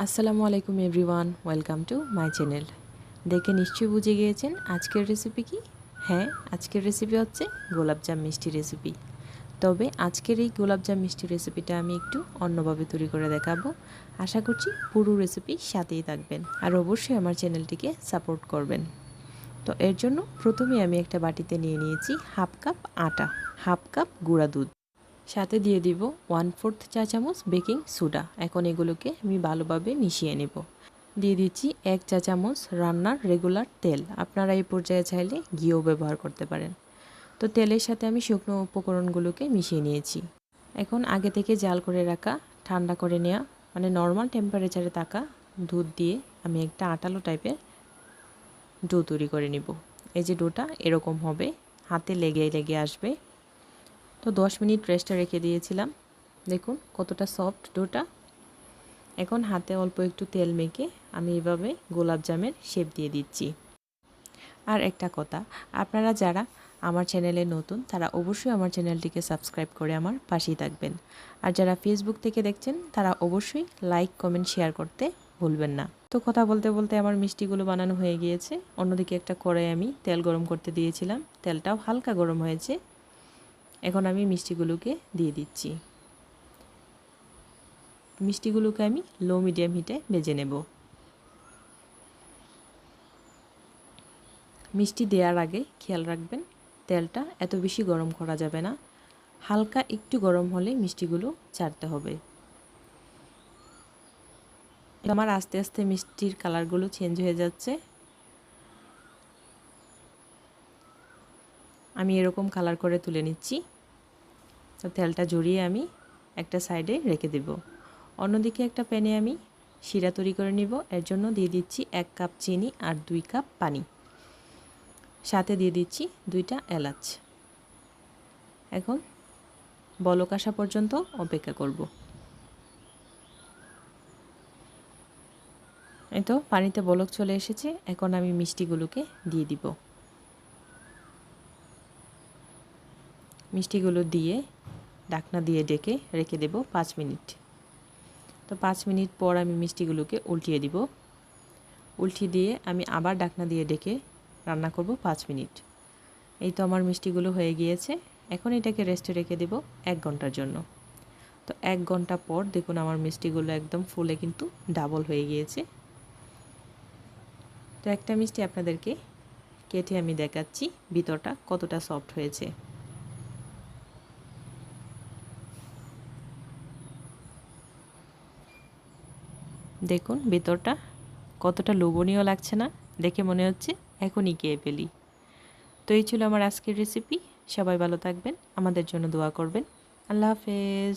আসসালামু আলাইকুম everyone, welcome to my channel. দেখে নিশ্চয়ই বুঝে গিয়েছেন আজকের রেসিপি কি? হ্যাঁ আজকের রেসিপি হচ্ছে গোলাপজাম মিষ্টি রেসিপি তবে আজকের এই গোলাপজাম মিষ্টি রেসিপিটা আমি একটু অন্যভাবে তৈরি করে দেখাবো। আশা করছি পুরো রেসিপি সাথেই থাকবেন আর অবশ্যই আমার চ্যানেলটিকে সাপোর্ট করবেন। তো এর জন্য প্রথমে আমি একটা বাটিতে নিয়ে নিয়েছি হাফ কাপ আটা, হাফ কাপ গুঁড়া দুধ। সাথে দিয়ে দিব ওয়ান ফোর্থ চা চামচ বেকিং সোডা এখন এগুলোকে আমি ভালোভাবে মিশিয়ে নেব। দিয়ে দিচ্ছি এক চা চামচ রান্নার রেগুলার তেল। আপনারা এই পর্যায়ে চাইলে ঘিও ব্যবহার করতে পারেন। তো তেলের সাথে আমি শুকনো উপকরণগুলোকে মিশিয়ে নিয়েছি। এখন আগে থেকে জাল করে রাখা, ঠান্ডা করে নেওয়া মানে নর্মাল টেম্পারেচারে থাকা দুধ দিয়ে আমি একটা আটালো টাইপের ডো তৈরি করে নিব। এই যে ডোটা এরকম হবে, হাতে লেগে লেগে আসবে। তো দশ মিনিট রেস্টে রেখে দিয়েছিলাম। দেখুন কতটা সফট ডোটা। এখন হাতে অল্প একটু তেল মেখে আমি এভাবে গোলাপ জামের শেপ দিয়ে দিচ্ছি। আর একটা কথা, আপনারা যারা আমার চ্যানেলে নতুন, তারা অবশ্যই আমার চ্যানেলটিকে সাবস্ক্রাইব করে আমার পাশেই থাকবেন। আর যারা ফেসবুক থেকে দেখছেন, তারা অবশ্যই লাইক কমেন্ট শেয়ার করতে ভুলবেন না। তো কথা বলতে বলতে আমার মিষ্টিগুলো বানানো হয়ে গিয়েছে। অন্যদিকে একটা কড়াই আমি তেল গরম করতে দিয়েছিলাম। তেলটাও হালকা গরম হয়েছে। এখন আমি মিষ্টিগুলোকে দিয়ে দিচ্ছি। মিষ্টিগুলোকে আমি লো মিডিয়াম হিটে ভেজে নেব। মিষ্টি দেওয়ার আগে খেয়াল রাখবেন, তেলটা এত বেশি গরম করা যাবে না। হালকা একটু গরম হলে মিষ্টিগুলো ছাড়তে হবে। আমার আস্তে আস্তে মিষ্টির কালারগুলো চেঞ্জ হয়ে যাচ্ছে। আমি এরকম কালার করে তুলে নিচ্ছি। তো তেলটা জড়িয়ে আমি একটা সাইডে রেখে দেব। অন্যদিকে একটা প্যানে আমি শিরা তৈরি করে নিব। এর জন্য দিয়ে দিচ্ছি এক কাপ চিনি আর দুই কাপ পানি। সাথে দিয়ে দিচ্ছি দুইটা এলাচ। এখন বলক আসা পর্যন্ত অপেক্ষা করব। এই তো পানিতে বলক চলে এসেছে। এখন আমি মিষ্টিগুলোকে দিয়ে দিব। মিষ্টিগুলো দিয়ে ডাকনা দিয়ে ডেকে রেখে দেব পাঁচ মিনিট। তো পাঁচ মিনিট পর আমি মিষ্টিগুলোকে উল্টিয়ে দিব। উল্টিয়ে দিয়ে আমি আবার ডাকনা দিয়ে ডেকে রান্না করব পাঁচ মিনিট। এই তো আমার মিষ্টিগুলো হয়ে গিয়েছে। এখন এটাকে রেস্টে রেখে দেব এক ঘণ্টার জন্য। তো এক ঘণ্টা পর দেখুন আমার মিষ্টিগুলো একদম ফুলে কিন্তু ডাবল হয়ে গিয়েছে। তো একটা মিষ্টি আপনাদেরকে কেটে আমি দেখাচ্ছি ভিতরটা কতটা সফট হয়েছে। দেখুন ভেতরটা কতটা লোভনীয় লাগছে না, দেখে মনে হচ্ছে এখনই খেয়ে ফেলি। তো এই ছিল আমার আজকের রেসিপি সবাই ভালো থাকবেন, আমাদের জন্য দোয়া করবেন। আল্লাহ হাফেজ।